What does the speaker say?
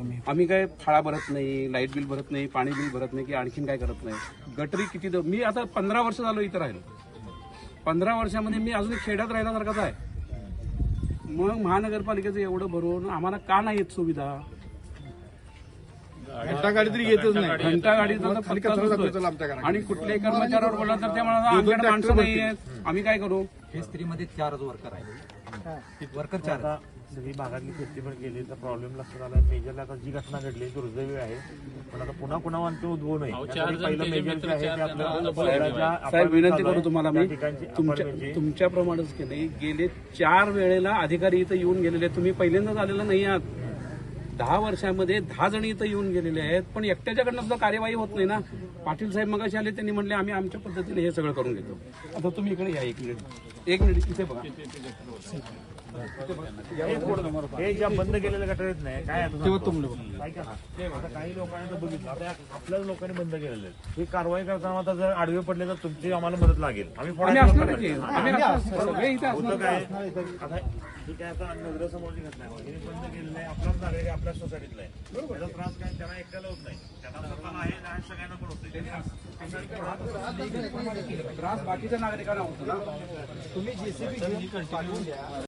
आम्ही काय फाळा भरत नाही लाइट बिल भरत नाही पाणी बिल भरत नाही की आणखीन काय करत नाही. गटरी किती द- मी आता पंधरा वर्ष झालो इथं राहिलो. पंधरा वर्षामध्ये मी अजून खेड्यात राहिल्यासारखाच आहे. मग महानगरपालिकेचं एवढं भरून आम्हाला का नाही येत सुविधा? घंटा गाडी तरी येतच नाही. घंटा गाडीचा तर नसतोय. घराकडे. आणि कुठल्याही कर्मचाऱ्यावर बोलला तर ते म्हणा आमच्याकडे माणसं नाही आहेत आम्ही काय करू? हे स्त्रीमध्ये चारच वर्कर आहे वर्कर चार सगळी भागातली शेती पण गेली तर प्रॉब्लेम लक्षात आला मेजरला आता जी घटना घडली दुर्दैवी आहे. पण आता पुन्हा पुन्हा वांतो उद्भवू नये. पहिलं मेजर जे आहे ते विनंती करू तुम्हाला मी तुमच्याप्रमाणेच की नाही गेले चार वेळेला अधिकारी इथं येऊन गेलेले आहेत. तुम्ही पहिल्यांदाच आलेला नाही आहात. दहा वर्षामध्ये दहा जण इथं येऊन गेलेले आहेत पण एकट्याच्याकडनं सुद्धा कार्यवाही होत नाही ना. पाटील साहेब मगाशी आले त्यांनी म्हणले आम्ही आमच्या पद्धतीने हे सगळं करून घेतो. आता तुम्ही इकडे या एक मिनिट. एक मिनिट इथे बघा. हे ज्या बंद केलेल्या गटर आहेत नाही काय आहे तुमचं? ऐका ना. आता काही लोकांनी तर बघितलं. आता आपल्याच लोकांनी बंद केलेले. ही कारवाई करताना आता जर आडवे पडले तर तुमची आम्हाला मदत लागेल. आम्ही आम्ही फोडायला असणार करणार. की आम्ही असणार. सगळे इथे होतं असणार काय? आता ठीक आहे आता नजरेसमोरची घटना आहे. हिने बंद केलेलं आहे. आपलाच नागरिक आहे, आपल्याच सोसायटीतला आहे त्याचा त्रास काय? त्यांना एकट्याला होत नाही. त्यांना स्वतःला आहे आणि सगळ्यांना पण होतो त्रास बाकीच्या नागरिकांना होतो ना